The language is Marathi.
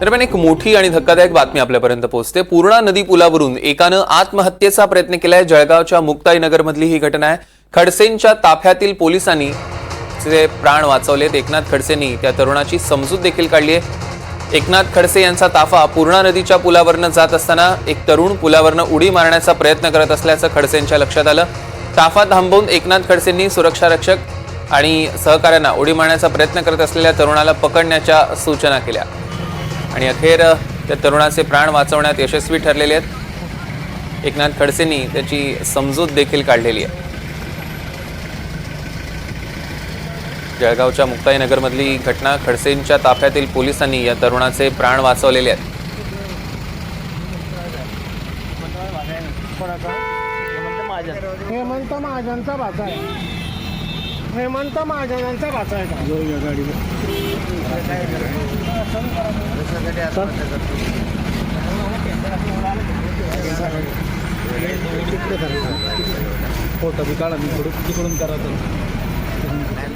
दरम्यान एक मोठी आणि धक्कादायक बातमी आपल्यापर्यंत पोहोचते. पूर्णा नदी पुलावरून एकानं आत्महत्येचा प्रयत्न केलाय. जळगावच्या मुक्ताईनगरमधली ही घटना आहे. खडसेंच्या ताफ्यातील पोलिसांनी जे प्राण वाचवलेत एकनाथ खडसेंनी त्या तरुणाची समजूत देखील काढली आहे. एकनाथ खडसे यांचा ताफा पूर्णा नदीच्या पुलावरनं जात असताना एक तरुण पुलावरनं उडी मारण्याचा प्रयत्न करत असल्याचं खडसेंच्या लक्षात आलं. ताफा थांबवून एकनाथ खडसेंनी सुरक्षा रक्षक आणि सहकाऱ्यांना उडी मारण्याचा प्रयत्न करत असलेल्या तरुणाला पकडण्याच्या सूचना केल्या. आणि अखेर त्या तरुणाचे प्राण वाचवण्यात यशस्वी ठरलेले आहेत. एकनाथ खडसेंनी त्याची समजूत देखील काढलेली आहे. जळगावच्या मुक्ताईनगरमधली घटना खडसेंच्या ताफ्यातील पोलिसांनी या तरुणाचे प्राण वाचवलेले आहेत. हेमंत महाजनचा भाचा आहे. हेमंत महाजनांचा भाचा आहे फोटो बी काढा मी तिकडून करा तर.